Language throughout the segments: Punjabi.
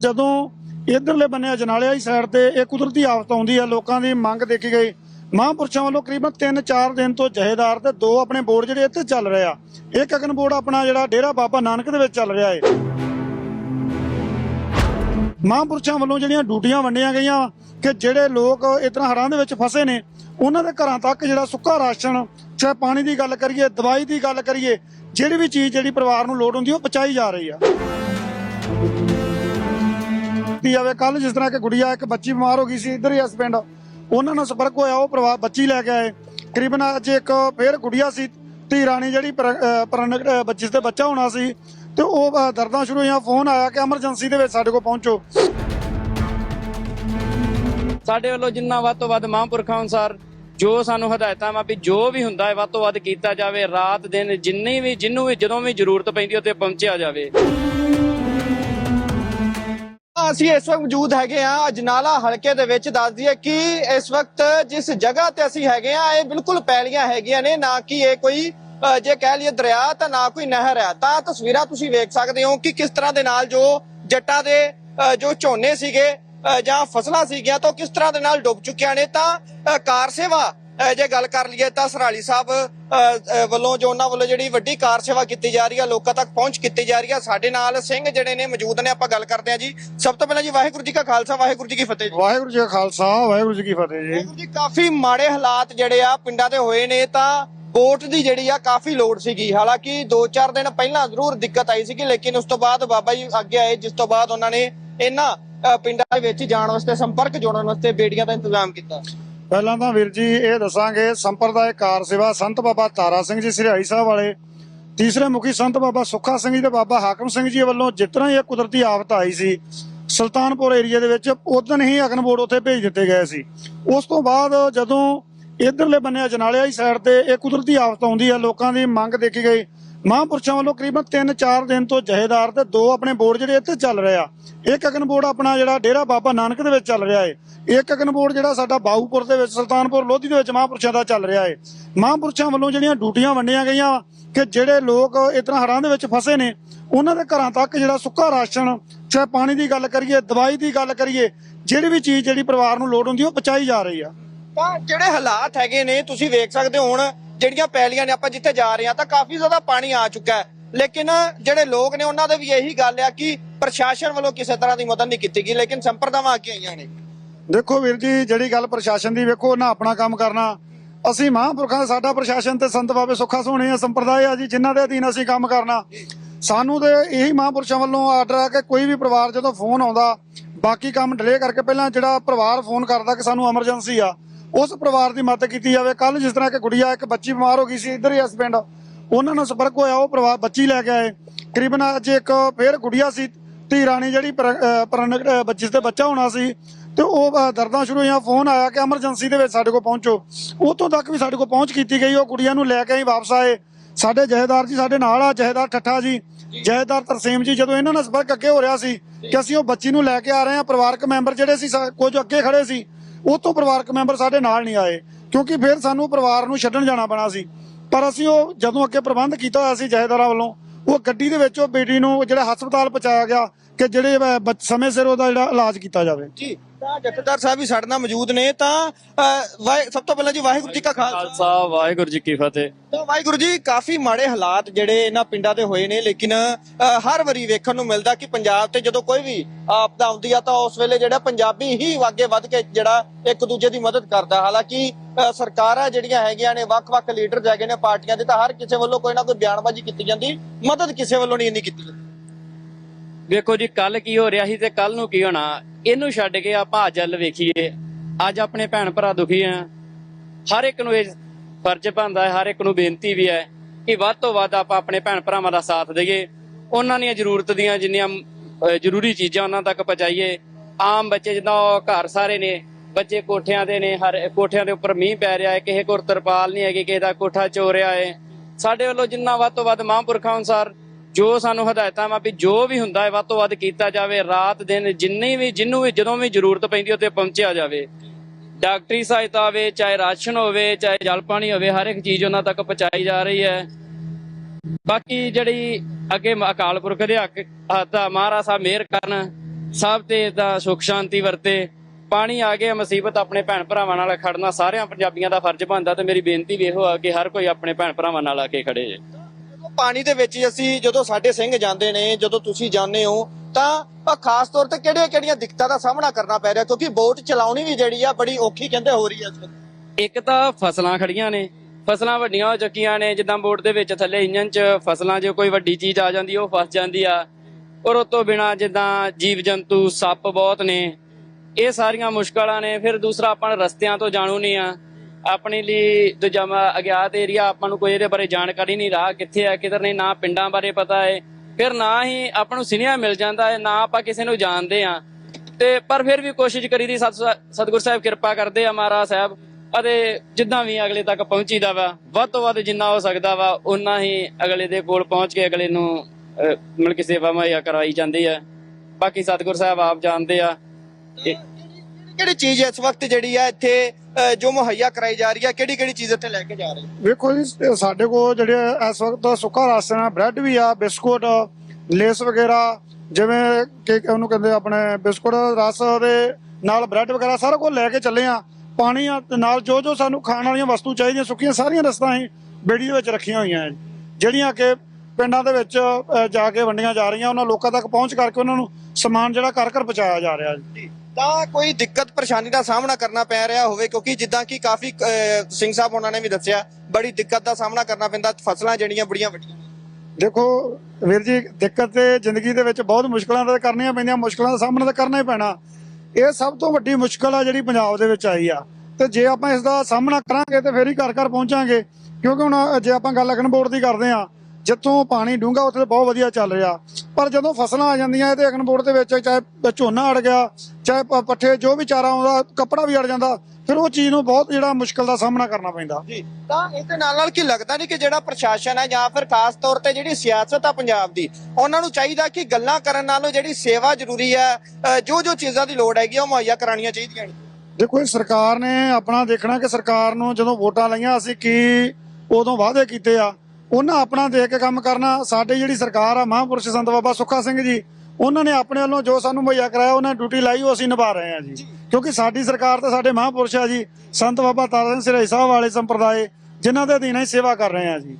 ਜਦੋਂ ਇਧਰਲੇ ਬੰਨੇ ਅਜਨਾਲੇ ਵਾਲੀ ਸਾਈਡ ਤੇ ਇਹ ਕੁਦਰਤੀ ਆਫਤ ਆਉਂਦੀ ਹੈ ਲੋਕਾਂ ਦੀ ਮੰਗ ਦੇਖੀ ਗਈ। ਮਹਾਂਪੁਰਸ਼ਾਂ ਵੱਲੋਂ ਕਰੀਬਨ 3-4 ਦਿਨ ਤੋਂ ਜਹੇਦਾਰ ਤੇ ਦੋ ਆਪਣੇ ਬੋਰਡ ਜਿਹੜੇ ਇੱਥੇ ਚੱਲ ਰਹੇ ਆ। ਇੱਕ ਅਗਨ ਬੋਰਡ ਆਪਣਾ ਜਿਹੜਾ ਡੇਰਾ ਬਾਬਾ ਨਾਨਕ ਦੇ ਵਿੱਚ ਚੱਲ ਰਿਹਾ ਏ। ਮਹਾਂਪੁਰਸ਼ਾਂ ਵੱਲੋਂ ਜਿਹੜੀਆਂ ਡਿਊਟੀਆਂ ਵੰਡੀਆਂ ਗਈਆਂ ਕਿ ਜਿਹੜੇ ਲੋਕ ਇਸ ਤਰ੍ਹਾਂ ਦੇ ਵਿੱਚ ਫਸੇ ਨੇ, ਉਹਨਾਂ ਦੇ ਘਰਾਂ ਤੱਕ ਜਿਹੜਾ ਸੁੱਕਾ ਰਾਸ਼ਨ, ਚਾਹੇ ਪਾਣੀ ਦੀ ਗੱਲ ਕਰੀਏ, ਦਵਾਈ ਦੀ ਗੱਲ ਕਰੀਏ, ਜਿਹੜੀ ਵੀ ਚੀਜ਼ ਜਿਹੜੀ ਪਰਿਵਾਰ ਨੂੰ ਲੋੜ ਹੁੰਦੀ ਉਹ ਪਹੁੰਚਾਈ ਜਾ ਰਹੀ ਆ। ਦੀ ਆਵੇ ਕੱਲ ਜਿਸ ਤਰ੍ਹਾਂ ਕਿ ਗੁੜੀਆ ਇੱਕ ਬੱਚੀ ਬਿਮਾਰ ਹੋ ਗਈ ਸੀ, ਇੱਧਰ ਹੀ ਇਸ ਉਹਨਾਂ ਨਾਲ ਸੰਪਰਕ ਹੋਇਆ, ਉਹ ਪਰਿਵਾਰ ਬੱਚੀ ਲੈ ਕੇ ਆਏ। ਕਰੀਬਨ ਅੱਜ ਇੱਕ ਫੇਰ ਗੁੜੀਆ ਸੀ, ਧੀ ਰਾਣੀ ਜਿਹੜੀ ਪ੍ਰਨਕ ਬੱਚੀ ਤੇ ਬੱਚਾ ਹੋਣਾ ਸੀ। ਤੇ ਉਹ ਦਰਦਾਂ ਸ਼ੁਰੂ ਹੋਈਆਂ, ਫੋਨ ਆਇਆ ਕਿ ਐਮਰਜੈਂਸੀ ਦੇ ਵਿੱਚ ਸਾਡੇ ਕੋਲ ਪਹੁੰਚੋ। ਸਾਡੇ ਵੱਲੋਂ ਜਿੰਨਾ ਵੱਧ ਤੋਂ ਵੱਧ ਮਹਾਂਪੁਰਖਾਂ ਅਨੁਸਾਰ ਜੋ ਸਾਨੂੰ ਹਦਾਇਤਾਂ ਵਾ ਵੀ ਜੋ ਵੀ ਹੁੰਦਾ ਹੈ, ਵੱਧ ਤੋਂ ਵੱਧ ਕੀਤਾ ਜਾਵੇ, ਰਾਤ, ਦਿਨ ਜਿੰਨੀ ਵੀ, ਜਿੰਨੂੰ ਵੀ, ਜਦੋਂ ਵੀ ਜ਼ਰੂਰਤ ਪੈਂਦੀ ਉੱਤੇ ਪਹੁੰਚਿਆ ਜਾਵੇ। ਅਸੀਂ ਇਸ ਵਕਤ ਮੌਜੂਦ ਹੈਗੇ ਆ ਅਜਨਾਲਾ ਹਲਕੇ ਦੇ ਵਿੱਚ। ਦੱਸ ਦਈਏ ਕਿ ਇਸ ਵਕਤ ਜਿਸ ਜਗ੍ਹਾ ਤੇ ਅਸੀਂ ਹੈਗੇ ਆ ਇਹ ਬਿਲਕੁਲ ਪੈਲੀਆਂ ਹੈਗੀਆਂ ਨੇ, ਨਾ ਕਿ ਇਹ ਕੋਈ ਜੇ ਕਹਿ ਲਈਏ ਦਰਿਆ ਤਾਂ ਨਾ ਕੋਈ ਨਹਿਰ ਹੈ। ਤਾਂ ਤਸਵੀਰਾਂ ਤੁਸੀਂ ਵੇਖ ਸਕਦੇ ਹੋ ਕਿ ਕਿਸ ਤਰ੍ਹਾਂ ਦੇ ਨਾਲ ਜੋ ਜੱਟਾਂ ਦੇ ਜੋ ਝੋਨੇ ਸੀਗੇ ਜਾਂ ਫਸਲਾਂ ਸੀਗੀਆਂ ਤਾਂ ਉਹ ਕਿਸ ਤਰ੍ਹਾਂ ਦੇ ਨਾਲ ਡੁੱਬ ਚੁੱਕੀਆਂ ਨੇ। ਤਾਂ ਕਾਰ ਸੇਵਾ ਜੇ ਗੱਲ ਕਰ ਲਈਏ ਤਾਂ ਸਰਾਲੀ ਸਾਹਿਬ ਵੱਲੋਂ ਜੋ ਉਹਨਾਂ ਵੱਲੋਂ ਜਿਹੜੀ ਵੱਡੀ ਕਾਰ ਸੇਵਾ ਕੀਤੀ ਜਾ ਰਹੀ ਹੈ ਲੋਕਾਂ ਤੱਕ ਪਹੁੰਚ ਕੀਤੀ ਜਾ ਰਹੀ ਹੈ ਸਾਡੇ ਨਾਲ ਸਿੰਘ ਜਿਹੜੇ ਨੇ ਮੌਜੂਦ ਨੇ ਆਪਾਂ ਗੱਲ ਕਰਦੇ ਹਾਂ ਜੀ। ਸਭ ਤੋਂ ਪਹਿਲਾਂ ਜੀ ਵਾਹਿਗੁਰੂ ਜੀ ਕਾ ਖਾਲਸਾ ਵਾਹਿਗੁਰੂ ਜੀ ਕੀ ਫਤਿਹ ਜੀ। ਵਾਹਿਗੁਰੂ ਜੀ ਕਾ ਖਾਲਸਾ ਵਾਹਿਗੁਰੂ ਜੀ ਕੀ ਫਤਿਹ ਜੀ। ਵਾਹਿਗੁਰੂ ਜੀ ਕਾਫੀ ਮਾੜੇ ਹਾਲਾਤ ਜਿਹੜੇ ਆ ਪਿੰਡਾਂ ਦੇ ਹੋਏ ਨੇ ਤਾਂ ਵੋਟ ਦੀ ਜਿਹੜੀ ਆ ਕਾਫੀ ਲੋੜ ਸੀਗੀ। ਹਾਲਾਂਕਿ 2-4 ਦਿਨ ਪਹਿਲਾਂ ਜ਼ਰੂਰ ਦਿੱਕਤ ਆਈ ਸੀਗੀ ਲੇਕਿਨ ਉਸ ਤੋਂ ਬਾਅਦ ਬਾਬਾ ਜੀ ਅੱਗੇ ਆਏ ਜਿਸ ਤੋਂ ਬਾਅਦ ਉਹਨਾਂ ਨੇ ਇਹਨਾਂ ਪਿੰਡਾਂ ਦੇ ਵਿੱਚ ਜਾਣ ਵਾਸਤੇ ਸੰਪਰਕ ਜੋੜਨ ਵਾਸਤੇ ਬੇੜੀਆਂ ਦਾ ਇੰਤਜ਼ਾਮ ਕੀਤਾ। ਪਹਿਲਾਂ ਤਾਂ ਵੀਰ ਜੀ ਇਹ ਦੱਸਾਂਗੇ, ਸੰਪਰਦਾਇਕ ਕਾਰ ਸੇਵਾ ਸੰਤ ਬਾਬਾ ਤਾਰਾ ਸਿੰਘ ਜੀ ਸਰਿਆਈ ਸਾਹਿਬ ਵਾਲੇ। ਤੀਸਰੇ ਮੁਖੀ ਸੰਤ ਬਾਬਾ ਸੁੱਖਾ ਸਿੰਘ ਜੀ ਤੇ ਬਾਬਾ ਹਾਕਮ ਸਿੰਘ ਜੀ ਵੱਲੋਂ ਜਿਸ ਤਰ੍ਹਾਂ ਹੀ ਇਹ ਕੁਦਰਤੀ ਆਫਤ ਆਈ ਸੀ, ਸੁਲਤਾਨਪੁਰ ਏਰੀਆ ਦੇ ਵਿੱਚ ਉਦੋਂ ਹੀ ਅਗਨ ਬੋਰਡ ਉੱਥੇ ਭੇਜ ਦਿੱਤੇ ਗਏ ਸੀ। ਉਸ ਤੋਂ ਬਾਅਦ ਜਦੋਂ ਇਧਰਲੇ ਬੰਨੇ ਅਜਨਾਲੇ ਵਾਲੀ ਸਾਈਡ ਤੇ ਇਹ ਕੁਦਰਤੀ ਆਫਤ ਆਉਂਦੀ ਹੈ ਲੋਕਾਂ ਦੀ ਮੰਗ ਦੇਖੀ ਗਈ ਮਹਾਂਪੁਰਸ਼ਾਂ ਵੱਲੋਂ ਕਰੀਬਨ 3-4 ਦਿਨ ਤੋਂ ਜਹੇਦਾਰ ਤੇ ਦੋ ਆਪਣੇ ਬੋਰਡ ਜਿਹੜੇ ਇੱਥੇ ਚੱਲ ਰਹੇ ਆ। ਇੱਕ ਅਗਨ ਬੋਰਡ ਆਪਣਾ ਜਿਹੜਾ ਡੇਰਾ ਬਾਬਾ ਨਾਨਕ ਦੇ ਵਿੱਚ ਚੱਲ ਰਿਹਾ ਏ। ਇੱਕ ਅਗਨ ਬੋਰਡ ਜਿਹੜਾ ਸਾਡਾ ਬਾਊਪੁਰ ਦੇ ਵਿੱਚ, ਸੁਲਤਾਨਪੁਰ ਲੋਧੀ ਦੇ ਵਿੱਚ ਮਹਾਂਪੁਰਸ਼ਾਂ ਦਾ ਚੱਲ ਰਿਹਾ ਏ। ਮਹਾਂਪੁਰਸ਼ਾਂ ਵੱਲੋਂ ਜਿਹੜੀਆਂ ਡਿਊਟੀਆਂ ਵੰਡੀਆਂ ਗਈਆਂ ਵਾ ਕਿ ਜਿਹੜੇ ਲੋਕ ਇਸ ਤਰ੍ਹਾਂ ਹੜ੍ਹਾਂ ਦੇ ਵਿੱਚ ਫਸੇ ਨੇ, ਉਹਨਾਂ ਦੇ ਘਰਾਂ ਤੱਕ ਜਿਹੜਾ ਸੁੱਕਾ ਰਾਸ਼ਨ ਚਾਹੇ ਪਾਣੀ ਦੀ ਗੱਲ ਕਰੀਏ, ਦਵਾਈ ਦੀ ਗੱਲ ਕਰੀਏ, ਜਿਹੜੀ ਵੀ ਚੀਜ਼ ਜਿਹੜੀ ਪਰਿਵਾਰ ਨੂੰ ਲੋੜ ਹੁੰਦੀ ਉਹ ਪਹੁੰਚਾਈ ਜਾ ਰਹੀ ਆ। ਤਾਂ ਜਿਹੜੇ ਹਾਲਾਤ ਹੈਗੇ ਨੇ, ਤੁਸੀਂ ਵੇਖ ਸਕਦੇ ਹੋ ਹੁਣ ਜਿਹੜੀਆਂ ਪੈਲੀਆਂ ਨੇ ਆਪਾਂ ਜਿੱਥੇ ਜਾ ਰਹੇ ਹਾਂ, ਤਾਂ ਕਾਫੀ ਜ਼ਿਆਦਾ ਪਾਣੀ ਆ ਚੁੱਕਾ ਹੈ। ਲੇਕਿਨ ਜਿਹੜੇ ਲੋਕ ਨੇ, ਉਹਨਾਂ ਦੇ ਵੀ ਇਹੀ ਗੱਲ ਆ ਕਿ ਪ੍ਰਸ਼ਾਸਨ ਵੱਲੋਂ ਕਿਸੇ ਤਰ੍ਹਾਂ ਦੀ ਮਦਦ ਨਹੀਂ ਕੀਤੀ ਗਈ, ਲੇਕਿਨ ਸੰਪਰਦਾਵਾਂ ਅੱਗੇ ਆਈਆਂ ਨੇ। ਦੇਖੋ ਵੀਰ ਜੀ, ਜਿਹੜੀ ਗੱਲ ਪ੍ਰਸ਼ਾਸਨ ਦੀ, ਵੇਖੋ ਨਾ ਆਪਣਾ ਕੰਮ ਕਰਨਾ। ਅਸੀਂ ਮਹਾਂਪੁਰਖਾਂ ਦਾ, ਸਾਡਾ ਪ੍ਰਸ਼ਾਸਨ ਤੇ ਸੰਤ ਬਾਬੇ ਸੁੱਖਾ ਸੋਹਣੇ ਆ, ਸੰਪਰਦਾਇ ਆ ਜੀ, ਜਿਨ੍ਹਾਂ ਦੇ ਅਧੀਨ ਅਸੀਂ ਕੰਮ ਕਰਨਾ। ਸਾਨੂੰ ਤੇ ਇਹੀ ਮਹਾਂਪੁਰਸ਼ਾਂ ਵੱਲੋਂ ਆਰਡਰ ਆ ਕਿ ਕੋਈ ਵੀ ਪਰਿਵਾਰ ਜਦੋਂ ਫੋਨ ਆਉਂਦਾ, ਬਾਕੀ ਕੰਮ ਡਿਲੇ ਕਰਕੇ ਪਹਿਲਾਂ ਜਿਹੜਾ ਪਰਿਵਾਰ ਫੋਨ ਕਰਦਾ ਕਿ ਸਾਨੂੰ ਐਮਰਜੈਂਸੀ ਆ ਉਸ ਪਰਿਵਾਰ ਦੀ ਮਦਦ ਕੀਤੀ ਜਾਵੇ। ਕੱਲ ਜਿਸ ਤਰ੍ਹਾਂ ਕਿ ਗੁੜੀਆ ਇੱਕ ਬੱਚੀ ਬਿਮਾਰ ਹੋ ਗਈ ਸੀ, ਇੱਧਰ ਹੀ ਇਸ ਪਿੰਡ। ਉਹਨਾਂ ਨਾਲ ਸੰਪਰਕ ਹੋਇਆ, ਉਹ ਪਰਿਵਾਰ ਬੱਚੀ ਲੈ ਕੇ ਆਏ। ਕਰੀਬਨ ਅੱਜ ਇੱਕ ਫੇਰ ਗੁੜੀਆ ਸੀ, ਧੀ ਰਾਣੀ ਜਿਹੜੀ ਪ੍ਰਨਕ ਬੱਚੀ ਤੇ ਬੱਚਾ ਹੋਣਾ ਸੀ, ਤੇ ਉਹ ਦਰਦਾਂ ਸ਼ੁਰੂ ਹੋਈਆਂ, ਫੋਨ ਆਇਆ ਕਿ ਐਮਰਜੈਂਸੀ ਦੇ ਵਿੱਚ ਸਾਡੇ ਕੋਲ ਪਹੁੰਚੋ। ਉਤੋਂ ਤੱਕ ਵੀ ਸਾਡੇ ਕੋਲ ਪਹੁੰਚ ਕੀਤੀ ਗਈ, ਉਹ ਕੁੜੀਆਂ ਨੂੰ ਲੈ ਕੇ ਅਸੀਂ ਵਾਪਸ ਆਏ। ਸਾਡੇ ਜਹੇਦਾਰ ਜੀ, ਸਾਡੇ ਨਾਲ ਆ ਜਹੇਦਾਰ ਠੱਠਾ ਜੀ, ਜਹੇਦਾਰ ਤਰਸੇਮ ਜੀ, ਜਦੋਂ ਇਹਨਾਂ ਨਾਲ ਸੰਪਰਕ ਅੱਗੇ ਹੋ ਰਿਹਾ ਸੀ ਕਿ ਅਸੀਂ ਉਹ ਬੱਚੀ ਨੂੰ ਲੈ ਕੇ ਆ ਰਹੇ ਹਾਂ, ਪਰਿਵਾਰਕ ਮੈਂਬਰ ਜਿਹੜੇ ਸੀ, ਸਾ- ਕੁਝ ਅੱਗੇ ਖੜੇ ਸੀ ਉਹ ਤੋਂ ਪਰਿਵਾਰਕ ਮੈਂਬਰ ਸਾਡੇ ਨਾਲ ਨਹੀਂ ਆਏ, ਕਿਉਂਕਿ ਫਿਰ ਸਾਨੂੰ ਪਰਿਵਾਰ ਨੂੰ ਛੱਡਣ ਜਾਣਾ ਪੈਣਾ ਸੀ। ਪਰ ਅਸੀਂ ਉਹ ਜਦੋਂ ਅੱਗੇ ਪ੍ਰਬੰਧ ਕੀਤਾ ਹੋਇਆ ਸੀ ਜਹੇਦਾਰਾਂ ਵੱਲੋਂ, ਉਹ ਗੱਡੀ ਦੇ ਵਿੱਚ ਉਹ ਬੇਟੀ ਨੂੰ ਜਿਹੜਾ ਹਸਪਤਾਲ ਪਹੁੰਚਾਇਆ ਗਿਆ ਕਿ ਜਿਹੜੇ ਸਮੇਂ ਸਿਰ ਉਹਦਾ ਜਿਹੜਾ ਇਲਾਜ ਕੀਤਾ ਜਾਵੇ। ਜੀ ਤਾਂ ਜਥੇਦਾਰ ਸਾਹਿਬ ਵੀ ਸਾਡੇ ਨਾਲ ਮੌਜੂਦ ਨੇ ਤਾਂ ਅ, ਵਾਹਿ- ਸਭ ਤੋਂ ਪਹਿਲਾਂ ਜੀ ਵਾਹਿਗੁਰੂ ਜੀ ਕਾ ਖਾਲਸਾ। ਖਾਲਸਾ ਵਾਹਿਗੁਰੂ ਜੀ ਕੀ ਫਤਿਹ। ਤਾਂ ਵਾਹਿਗੁਰੂ ਜੀ ਕਾਫੀ ਮਾੜੇ ਹਾਲਾਤ ਜਿਹੜੇ ਇਹਨਾਂ ਪਿੰਡਾਂ ਦੇ ਹੋਏ ਨੇ ਲੇਕਿਨ ਅ, ਹਰ ਵਾਰੀ ਵੇਖਣ ਨੂੰ ਮਿਲਦਾ ਕਿ ਪੰਜਾਬ ਤੇ ਜਦੋਂ ਕੋਈ ਵੀ ਆਪਦਾ ਆਉਂਦੀ ਆ ਤਾਂ ਉਸ ਵੇਲੇ ਜਿਹੜਾ ਪੰਜਾਬੀ ਹੀ ਅੱਗੇ ਵੱਧ ਕੇ ਜਿਹੜਾ ਇੱਕ ਦੂਜੇ ਦੀ ਮਦਦ ਕਰਦਾ। ਹਾਲਾਂਕਿ ਅ, ਸਰਕਾਰਾਂ ਜਿਹੜੀਆਂ ਹੈਗੀਆਂ ਨੇ ਵੱਖ-ਵੱਖ ਲੀਡਰ ਹੈਗੇ ਨੇ ਪਾਰਟੀਆਂ ਦੇ ਤਾਂ ਹਰ ਕਿਸੇ ਵੱਲੋਂ ਕੋਈ ਨਾ ਕੋਈ ਬਿਆਨਬਾਜ਼ੀ ਕੀਤੀ ਜਾਂਦੀ ਮਦਦ ਕਿਸੇ ਵੱਲੋਂ ਨਹੀਂ ਇੰਨੀ ਕੀਤੀ ਜਾਂਦੀ। ਵੇਖੋ ਜੀ ਕੱਲ ਕੀ ਹੋ ਰਿਹਾ ਸੀ ਤੇ ਕੱਲ ਨੂੰ ਕੀ ਹੋਣਾ? ਇਹਨੂੰ ਛੱਡ ਕੇ ਆਪਾਂ ਅੱਜ ਵੱਲ ਵੇਖੀਏ। ਅੱਜ ਆਪਣੇ ਭੈਣ ਭਰਾ ਦੁਖੀ ਆ। ਹਰ ਇੱਕ ਨੂੰ ਇਹ ਫਰਜ਼ ਬਣਦਾ ਹੈ, ਹਰ ਇੱਕ ਨੂੰ ਬੇਨਤੀ ਵੀ ਹੈ ਕਿ ਵੱਧ ਤੋਂ ਵੱਧ ਆਪਾਂ ਆਪਣੇ ਭੈਣ ਭਰਾਵਾਂ ਦਾ ਸਾਥ ਦਈਏ। ਉਹਨਾਂ ਦੀਆਂ ਜ਼ਰੂਰਤ ਦੀਆਂ ਜਿੰਨੀਆਂ ਜ਼ਰੂਰੀ ਚੀਜ਼ਾਂ ਉਹਨਾਂ ਤੱਕ ਪਹੁੰਚਾਈਏ। ਆਮ ਬੱਚੇ ਜਿੱਦਾਂ ਉਹ ਘਰ ਸਾਰੇ ਨੇ, ਬੱਚੇ ਕੋਠਿਆਂ ਦੇ ਨੇ, ਹਰ ਕੋਠਿਆਂ ਦੇ ਉੱਪਰ ਮੀਂਹ ਪੈ ਰਿਹਾ ਹੈ, ਕਿਸੇ ਕੋਲ ਤਰਪਾਲ ਨਹੀਂ ਹੈਗੀ, ਕਿਸੇ ਦਾ ਕੋਠਾ ਚੋਰਿਆ ਹੈ। ਸਾਡੇ ਵੱਲੋਂ ਜਿੰਨਾ ਵੱਧ ਤੋਂ ਵੱਧ ਮਹਾਂਪੁਰਖਾਂ ਅਨੁਸਾਰ ਜੋ ਸਾਨੂੰ ਹਦਾਇਤਾਂ ਵਾ ਵੀ ਜੋ ਵੀ ਹੁੰਦਾ ਹੈ ਵੱਧ ਤੋਂ ਵੱਧ ਕੀਤਾ ਜਾਵੇ, ਰਾਤ, ਦਿਨ ਜਿੰਨੀ ਵੀ, ਜਿੰਨੂੰ ਵੀ, ਜਦੋਂ ਵੀ ਜ਼ਰੂਰਤ ਪੈਂਦੀ ਉੱਤੇ ਪਹੁੰਚਿਆ ਜਾਵੇ। ਡਾਕਟਰੀ ਸਹਾਇਤਾ ਹੋਵੇ, ਚਾਹੇ ਰਾਸ਼ਨ ਹੋਵੇ, ਚਾਹੇ ਜਲ ਪਾਣੀ ਹੋਵੇ, ਹਰ ਇੱਕ ਚੀਜ਼ ਉਹਨਾਂ ਤੱਕ ਪਹੁੰਚਾਈ ਜਾ ਰਹੀ ਹੈ। ਬਾਕੀ ਜਿਹੜੀ ਅੱਗੇ ਅਕਾਲ ਪੁਰਖ ਦੇ ਹੱਕ, ਹੱਥ ਆ ਮਹਾਰਾਜ ਸਾਹਿਬ ਮਿਹਰ ਕਰਨ, ਸਭ ਤੇ ਤਾਂ ਸੁਖ ਸ਼ਾਂਤੀ ਵਰਤੇ। ਪਾਣੀ ਆ ਗਿਆ, ਮੁਸੀਬਤ ਆਪਣੇ ਭੈਣ ਭਰਾਵਾਂ ਨਾਲ ਖੜਨਾ, ਸਾਰਿਆਂ ਪੰਜਾਬੀਆਂ ਦਾ ਫਰਜ਼ ਬਣਦਾ ਤੇ ਮੇਰੀ ਬੇਨਤੀ ਵੀ ਇਹੋ ਆ ਕਿ ਹਰ ਕੋਈ ਆਪਣੇ ਭੈਣ ਭਰਾਵਾਂ ਨਾਲ ਆ ਕੇ ਖੜੇ ਜੇ। ਪਾਣੀ ਦੇ ਵਿੱਚ ਅਸੀਂ ਜਦੋਂ ਸਾਡੇ ਸਿੰਘ ਜਾਂਦੇ ਨੇ, ਜਦੋਂ ਤੁਸੀਂ ਜਾਂਦੇ ਹੋ, ਤਾਂ ਖਾਸ ਤੌਰ ਤੇ ਕਿਹੜੀਆਂ ਕਿਹੜੀਆਂ ਦਿੱਕਤਾਂ ਦਾ ਸਾਹਮਣਾ ਕਰਨਾ ਪੈ ਰਿਹਾ? ਕਿਉਂਕਿ ਬੋਟ ਚਲਾਉਣੀ ਵੀ ਜਿਹੜੀ ਆ, ਬੜੀ ਔਖੀ ਕਹਿੰਦੇ ਹੋ ਰਹੀ ਹੈ ਇੱਕ ਤਾਂ ਫਸਲਾਂ ਖੜੀਆਂ ਨੇ, ਫਸਲਾਂ ਵੱਡੀਆਂ ਹੋ ਚੁੱਕੀਆਂ ਨੇ, ਜਿੱਦਾਂ ਬੋਟ ਦੇ ਵਿੱਚ ਥੱਲੇ ਇੰਜਨ 'ਚ ਫਸਲਾਂ 'ਚ ਕੋਈ ਵੱਡੀ ਚੀਜ਼ ਆ ਜਾਂਦੀ, ਉਹ ਫਸ ਜਾਂਦੀ ਆ। ਔਰ ਉਸ ਤੋਂ ਬਿਨਾ ਜਿੱਦਾਂ ਜੀਵ ਜੰਤੂ, ਸੱਪ ਬਹੁਤ ਨੇ, ਇਹ ਸਾਰੀਆਂ ਮੁਸ਼ਕਲਾਂ ਨੇ, ਫਿਰ ਦੂਸਰਾ ਆਪਾਂ ਰਸਤਿਆਂ ਤੋਂ ਜਾਣੂ ਨਹੀਂ ਆ। ਆਪਣੇ ਲਈ ਦੂਜਾ ਅਗਿਆਤ ਏਰੀਆ ਆਪਾਂ ਨੂੰ ਕੋਈ ਇਹਦੇ ਬਾਰੇ ਜਾਣਕਾਰੀ ਨਹੀਂ ਰਾਹ ਕਿੱਥੇ ਆ ਕਿਧਰ ਨਹੀਂ ਨਾ ਪਿੰਡਾਂ ਬਾਰੇ ਪਤਾ ਹੈ। ਫਿਰ ਨਾ ਹੀ ਆਪਾਂ ਨੂੰ ਸਿਨਿਆ ਮਿਲ ਜਾਂਦਾ ਹੈ ਨਾ ਆਪਾਂ ਕਿਸੇ ਨੂੰ ਜਾਣਦੇ ਆ ਤੇ ਪਰ ਫਿਰ ਵੀ ਕੋਸ਼ਿਸ਼ ਕਰੀਦੀ ਸਤ- ਸਤਿਗੁਰ ਸਾਹਿਬ ਕਿਰਪਾ ਕਰਦੇ ਆ ਮਹਾਰਾਜ ਸਾਹਿਬ। ਅਤੇ ਜਿੱਦਾਂ ਵੀ ਅਗਲੇ ਤੱਕ ਪਹੁੰਚੀਦਾ ਵਾ ਵੱਧ ਤੋਂ ਵੱਧ ਜਿੰਨਾ ਹੋ ਸਕਦਾ ਵਾ ਉਨਾ ਹੀ ਅਗਲੇ ਦੇ ਕੋਲ ਪਹੁੰਚ ਕੇ ਅਗਲੇ ਨੂੰ ਅਹ, ਮਤਲਬ ਕਿ ਸੇਵਾ ਮੁਹੱਈਆ ਕਰਾਈ ਜਾਂਦੀ ਹੈ। ਬਾਕੀ ਸਤਿਗੁਰ ਸਾਹਿਬ ਆਪ ਜਾਣਦੇ ਆ। ਇਹ- ਕਿਹੜੀ ਚੀਜ਼ ਇਸ ਵਕਤ ਜਿਹੜੀ ਆ ਇੱਥੇ ਅ, ਜੋ ਮੁਹੱਈਆ ਕਰਾਈ ਜਾ ਰਹੀ ਹੈ ਕਿਹੜੀ ਕਿਹੜੀ ਚੀਜ਼ ਇੱਥੇ ਲੈ ਕੇ ਜਾ ਰਹੇ ਹੋ? ਵੇਖੋ ਜੀ ਸ- ਸਾਡੇ ਕੋਲ ਜਿਹੜੇ ਇਸ ਵਕਤ ਸੁੱਕਾ ਰਾਸ਼ਨ ਆ ਬ੍ਰੈਡ ਵੀ ਆ ਬਿਸਕੁਟ ਲੇਸ ਵਗੈਰਾ ਜਿਵੇਂ ਕਿ ਉਹਨੂੰ ਕਹਿੰਦੇ ਆਪਣੇ ਬਿਸਕੁਟ ਰਸ ਦੇ ਨਾਲ ਬ੍ਰੈਡ ਵਗੈਰਾ ਸਾਰਾ ਕੁਝ ਲੈ ਕੇ ਚੱਲੇ ਆ। ਪਾਣੀ ਆ ਤੇ ਨਾਲ ਜੋ ਜੋ ਸਾਨੂੰ ਖਾਣ ਵਾਲੀਆਂ ਵਸਤੂ ਚਾਹੀਦੀਆਂ ਸੁੱਕੀਆਂ ਸਾਰੀਆਂ ਰਸਤਾਂ ਹੀ ਬੇੜੀ ਦੇ ਵਿੱਚ ਰੱਖੀਆਂ ਹੋਈਆਂ ਹੈ ਜਿਹੜੀਆਂ ਕਿ ਪਿੰਡਾਂ ਦੇ ਵਿੱਚ ਅ, ਜਾ ਕੇ ਵੰਡੀਆਂ ਜਾ ਰਹੀਆਂ ਉਹਨਾਂ ਲੋਕਾਂ ਤੱਕ ਪਹੁੰਚ ਕਰਕੇ ਉਹਨਾਂ ਨੂੰ ਸਮਾਨ ਜਿਹੜਾ ਘਰ ਘਰ ਪਹੁੰਚਾਇਆ ਜਾ ਰਿਹਾ ਜੀ। ਤਾਂ ਕੋਈ ਦਿੱਕਤ ਪਰੇਸ਼ਾਨੀ ਦਾ ਸਾਹਮਣਾ ਕਰਨਾ ਪੈ ਰਿਹਾ ਹੋਵੇ ਕਿਉਂਕਿ ਜਿੱਦਾਂ ਕਿ ਕਾਫੀ ਅ, ਸਿੰਘ ਸਾਹਿਬ ਉਹਨਾਂ ਨੇ ਵੀ ਦੱਸਿਆ ਬੜੀ ਦਿੱਕਤ ਦਾ ਸਾਹਮਣਾ ਕਰਨਾ ਪੈਂਦਾ ਫਸਲਾਂ ਜਿਹੜੀਆਂ ਬੜੀਆਂ ਵੱਡੀਆਂ। ਦੇਖੋ ਵੀਰ ਜੀ ਦਿੱਕਤ ਤੇ ਜ਼ਿੰਦਗੀ ਦੇ ਵਿੱਚ ਬਹੁਤ ਮੁਸ਼ਕਲਾਂ ਤਾਂ ਕਰਨੀਆਂ ਪੈਂਦੀਆਂ ਮੁਸ਼ਕਲਾਂ ਦਾ ਸਾਹਮਣਾ ਤਾਂ ਕਰਨਾ ਹੀ ਪੈਣਾ। ਇਹ ਸਭ ਤੋਂ ਵੱਡੀ ਮੁਸ਼ਕਲ ਆ ਜਿਹੜੀ ਪੰਜਾਬ ਦੇ ਵਿੱਚ ਆਈ ਆ। ਤੇ ਜੇ ਆਪਾਂ ਇਸ ਦਾ ਸਾਹਮਣਾ ਕਰਾਂਗੇ ਤੇ ਫੇਰ ਹੀ ਘਰ ਘਰ ਪਹੁੰਚਾਂਗੇ ਕਿਉਂਕਿ ਹੁਣ ਜੇ ਆਪਾਂ ਗੱਲ ਅਗਨ ਬੋਰਡ ਦੀ ਕਰਦੇ ਆ ਜਿੱਥੋਂ ਪਾਣੀ ਡੂੰਘਾ ਉੱਥੇ ਬਹੁਤ ਵਧੀਆ ਚੱਲ ਰਿਹਾ। ਪਰ ਜਦੋਂ ਫਸਲਾਂ ਆ ਜਾਂਦੀਆਂ ਤੇ ਅਗਨ ਬੋਰਡ ਦੇ ਵਿੱਚ ਚਾਹੇ ਝੋਨਾ ਅੜ ਗਿਆ ਚਾਹੇ ਪੱਠੇ ਜੋ ਵੀ ਚਾਰਾ ਆਉਂਦਾ ਕੱਪੜਾ ਵੀ ਅੜ ਜਾਂਦਾ ਫਿਰ ਉਹ ਚੀਜ਼ ਨੂੰ ਬਹੁਤ ਜਿਹੜਾ ਮੁਸ਼ਕਲ ਦਾ ਸਾਹਮਣਾ ਕਰਨਾ ਪੈਂਦਾ। ਜੀ ਤਾਂ ਇਹਦੇ ਨਾਲ ਨਾਲ ਕੀ ਲੱਗਦਾ ਨਹੀਂ ਕਿ ਜਿਹੜਾ ਪ੍ਰਸ਼ਾਸਨ ਹੈ ਜਾਂ ਫਿਰ ਖਾਸ ਤੌਰ ਤੇ ਜਿਹੜੀ ਸਿਆਸਤ ਆ ਪੰਜਾਬ ਦੀ ਉਹਨਾਂ ਨੂੰ ਚਾਹੀਦਾ ਕਿ ਗੱਲਾਂ ਕਰਨ ਨਾਲੋਂ ਜਿਹੜੀ ਸੇਵਾ ਜ਼ਰੂਰੀ ਹੈ ਜੋ ਜੋ ਚੀਜ਼ਾਂ ਦੀ ਲੋੜ ਹੈਗੀ ਉਹ ਮੁਹੱਈਆ ਕਰਾਉਣੀਆਂ ਚਾਹੀਦੀਆਂ ਨੇ। ਦੇਖੋ ਇਹ ਸਰਕਾਰ ਨੇ ਆਪਣਾ ਦੇਖਣਾ ਕਿ ਸਰਕਾਰ ਨੂੰ ਜਦੋਂ ਵੋਟਾਂ ਲਈਆਂ ਅਸੀਂ ਕੀ ਉਦੋਂ ਵਾਅਦੇ ਕੀਤੇ ਆ? ਉਹਨਾਂ ਆਪਣਾ ਦੇਖ ਕੇ ਕੰਮ ਕਰਨਾ ਸਾਡੇ ਜਿਹੜੀ ਸਰਕਾਰ ਆ ਮਹਾਂਪੁਰਸ਼ ਸੰਤ ਬਾਬਾ ਸੁੱਖਾ ਸਿੰਘ ਜੀ ਉਹਨਾਂ ਨੇ ਆਪਣੇ ਵੱਲੋਂ ਜੋ ਸਾਨੂੰ ਮੁਹੱਈਆ ਕਰਾਇਆ ਉਹਨਾਂ ਡਿਊਟੀ ਲਾਈ ਉਹ ਅਸੀਂ ਨਿਭਾ ਰਹੇ ਹਾਂ ਜੀ। ਕਿਉਂਕਿ ਸਾਡੀ ਸਰਕਾਰ ਤੇ ਸਾਡੇ ਮਹਾਂਪੁਰਸ਼ ਆ ਜੀ ਸੰਤ ਬਾਬਾ ਤਾਰਾ ਸਿੰਘ ਸਿਰਾਈ ਸਾਹਿਬ ਵਾਲੇ ਸੰਪਰਦਾਏ ਜਿਨ੍ਹਾਂ ਦੇ ਅਧੀਨ ਹੀ ਸੇਵਾ ਕਰ ਰਹੇ ਹਾਂ ਜੀ।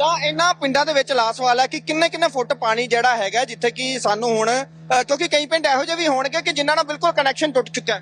ਤਾਂ ਇਹਨਾਂ ਪਿੰਡਾਂ ਦੇ ਵਿੱਚ ਲਾਸ ਸਵਾਲ ਹੈ ਕਿ ਕਿੰਨੇ ਕਿੰਨੇ ਫੁੱਟ ਪਾਣੀ ਜਿਹੜਾ ਹੈਗਾ ਜਿੱਥੇ ਕਿ ਸਾਨੂੰ ਹੁਣ ਕਿਉਂਕਿ ਕਈ ਪਿੰਡ ਇਹੋ ਜਿਹੇ ਵੀ ਹੋਣਗੇ ਕਿ ਜਿਨ੍ਹਾਂ ਨਾਲ ਬਿਲਕੁਲ ਕਨੈਕਸ਼ਨ ਟੁੱਟ ਚੁੱਕਾ ਹੈ।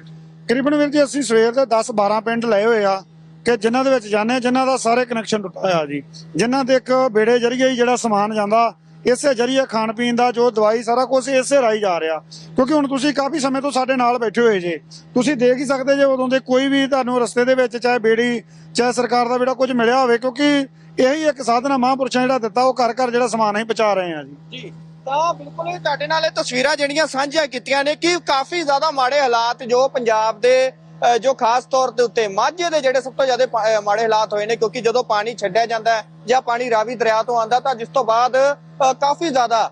ਤਕਰੀਬਨ ਵੀਰ ਜੀ ਅਸੀਂ ਸਵੇਰ ਦੇ 10 12 ਪਿੰਡ ਲਏ ਹੋਏ ਆ ਕਿ ਜਿਨ੍ਹਾਂ ਦੇ ਵਿੱਚ ਜਾਂਦੇ ਜਿਨ੍ਹਾਂ ਦਾ ਸਾਰੇ ਕਨੈਕਸ਼ਨ ਟੁੱਟਾ ਜੀ। ਜਿਨ੍ਹਾਂ ਦੇ ਇੱਕ ਬੇੜੇ ਜਰੀਏ ਜਿਹੜਾ ਸਮਾਨ ਜਾਂਦਾ, ਇਸੇ ਜਰੀਏ ਖਾਣ ਪੀਣ ਦਾ ਜੋ ਦਵਾਈ ਸਾਰਾ ਕੁਝ ਇਸੇ ਰਾਈ ਜਾ ਰਿਹਾ। ਕਿਉਂਕਿ ਹੁਣ ਤੁਸੀਂ ਕਾਫੀ ਸਮੇਂ ਤੋਂ ਸਾਡੇ ਨਾਲ ਬੈਠੇ ਹੋਏ ਜੇ। ਤੁਸੀਂ ਦੇਖ ਹੀ ਸਕਦੇ ਜੇ ਉਦੋਂ ਦੇ ਕੋਈ ਵੀ ਤੁਹਾਨੂੰ ਰਸਤੇ ਦੇ ਵਿੱਚ ਚਾਹੇ ਬੇੜੀ, ਚਾਹੇ ਸਰਕਾਰ ਦਾ ਬੇੜਾ ਕੁਝ ਮਿਲਿਆ ਹੋਵੇ, ਕਿਉਂਕਿ ਇਹੀ ਇੱਕ ਸਾਧਨ ਆ ਮਹਾਂਪੁਰਸ਼ਾਂ ਜਿਹੜਾ ਦਿੱਤਾ, ਉਹ ਘਰ ਘਰ ਜਿਹੜਾ ਸਮਾਨ ਅਸੀਂ ਪਹੁੰਚਾ ਰਹੇ ਆ ਜੀ। ਜੀ, ਤਾਂ ਬਿਲਕੁਲ ਇਹ ਤੁਹਾਡੇ ਨਾਲ ਇਹ ਤਸਵੀਰਾਂ ਜਿਹੜੀਆਂ ਸਾਂਝੀਆਂ ਕੀਤੀਆਂ ਨੇ ਕਿ ਕਾਫੀ ਜ਼ਿਆਦਾ ਮਾੜੇ ਹਾਲਾਤ ਜੋ ਪੰਜਾਬ ਦੇ ਜੋ ਖਾਸ ਤੌਰ ਦੇ ਉੱਤੇ ਮਾਝੇ ਦੇ ਜਿਹੜੇ ਸਭ ਤੋਂ ਜ਼ਿਆਦਾ ਮਾੜੇ ਹਾਲਾਤ ਹੋਏ ਨੇ, ਕਿਉਂਕਿ ਜਦੋਂ ਪਾਣੀ ਛੱਡਿਆ ਜਾਂਦਾ ਹੈ ਜਾਂ ਪਾਣੀ ਰਾਵੀ ਦਰਿਆ ਤੋਂ ਆਂਦਾ ਤਾਂ ਜਿਸ ਤੋਂ ਬਾਅਦ ਕਾਫੀ ਜ਼ਿਆਦਾ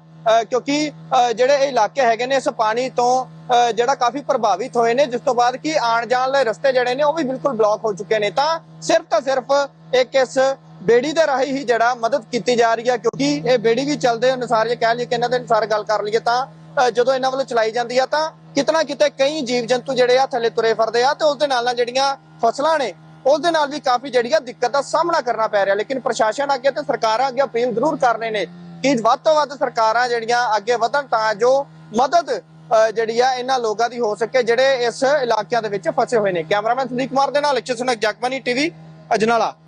ਕਿਉਂਕਿ ਜਿਹੜੇ ਇਹ ਇਲਾਕੇ ਹੈਗੇ ਨੇ, ਇਸ ਪਾਣੀ ਤੋਂ ਜਿਹੜਾ ਕਾਫੀ ਪ੍ਰਭਾਵਿਤ ਹੋਏ ਨੇ, ਜਿਸ ਤੋਂ ਬਾਅਦ ਕਿ ਆਣ ਜਾਣ ਲਈ ਰਸਤੇ ਜਿਹੜੇ ਨੇ, ਉਹ ਵੀ ਬਿਲਕੁਲ ਬਲੌਕ ਹੋ ਚੁੱਕੇ ਨੇ। ਤਾਂ ਸਿਰਫ ਤਾਂ ਸਿਰਫ ਇੱਕ ਇਸ ਬੇੜੀ ਦੇ ਰਾਹੀਂ ਹੀ ਜਿਹੜਾ ਮਦਦ ਕੀਤੀ ਜਾ ਰਹੀ ਹੈ, ਕਿਉਂਕਿ ਇਹ ਬੇੜੀ ਵੀ ਚੱਲਦੇ ਅਨੁਸਾਰ, ਜੇ ਕਹਿ ਲਈਏ ਕਿ ਇਹਨਾਂ ਦੇ ਅਨੁਸਾਰ ਗੱਲ ਕਰ ਲਈਏ ਤਾਂ ਜਦੋਂ ਇਹਨਾਂ ਵੱਲੋਂ ਚਲਾਈ ਜਾਂਦੀ ਆ ਤਾਂ ਕਿਤਨਾ ਕਿਤੇ ਕਈ ਜੀਵ ਜੰਤੂ ਜਿਹੜੇ ਆ ਥੱਲੇ ਤੁਰੇ ਫਿਰਦੇ ਆ ਤੇ ਉਸ ਦੇ ਨਾਲ ਨਾਲ ਜਿਹੜੀਆਂ ਫਸਲਾਂ ਨੇ ਉਸ ਦੇ ਨਾਲ ਵੀ ਕਾਫੀ ਜਿਹੜੀ ਆ ਦਿੱਕਤ ਦਾ ਸਾਹਮਣਾ ਕਰਨਾ ਪੈ ਰਿਹਾ। ਲੇਕਿਨ ਪ੍ਰਸ਼ਾਸਨ ਅੱਗੇ ਤੇ ਸਰਕਾਰਾਂ ਅੱਗੇ ਅਪੀਲ ਜ਼ਰੂਰ ਕਰ ਰਹੇ ਨੇ ਕਿ ਵੱਧ ਤੋਂ ਵੱਧ ਸਰਕਾਰਾਂ ਜਿਹੜੀਆਂ ਅੱਗੇ ਵਧਣ ਤਾਂ ਜੋ ਮਦਦ ਅ, ਜਿਹੜੀ ਆ ਇਹਨਾਂ ਲੋਕਾਂ ਦੀ ਹੋ ਸਕੇ ਜਿਹੜੇ ਇਸ ਇਲਾਕਿਆਂ ਦੇ ਵਿੱਚ ਫਸੇ ਹੋਏ ਨੇ। ਕੈਮਰਾਮੈਨ ਸੁਦੀਪ ਕੁਮਾਰ ਦੇ ਨਾਲ ਇੱਛਤ ਸੁਨਕ ਜਗਬਾਨੀ ਟੀਵੀ ਅਜਨਾਲਾ।